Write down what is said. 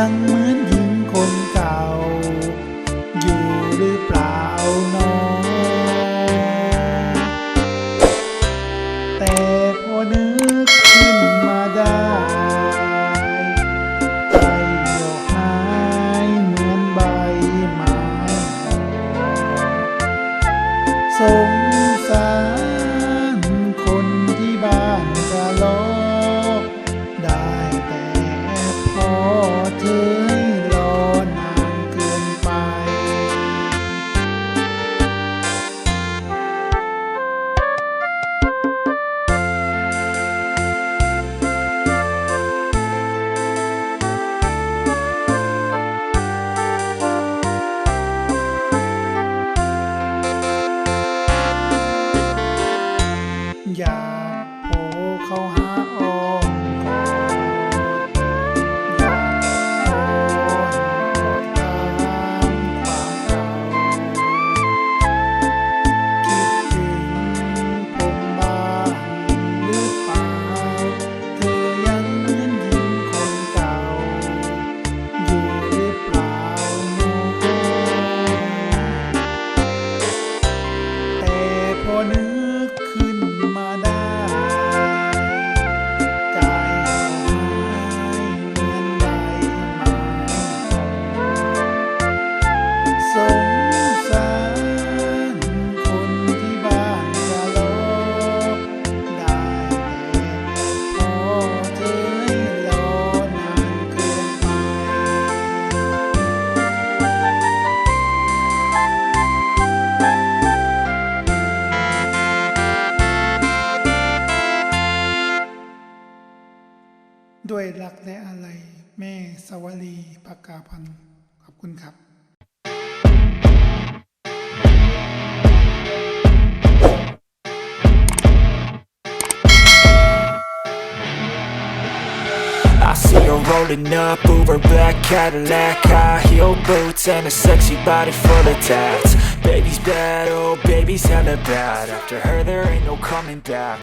ยังเหมือนหญิงคนเก่า อยู่หรือเปล่าน้องแต่พอเนื้อ รักและอะไร แม่สวลีปากกาพันธ์ขอบคุณครับ I see her rolling up, Uber black Cadillac High heel boots and a sexy body full of tats Baby's bad, oh baby's hella bad After her there ain't no coming back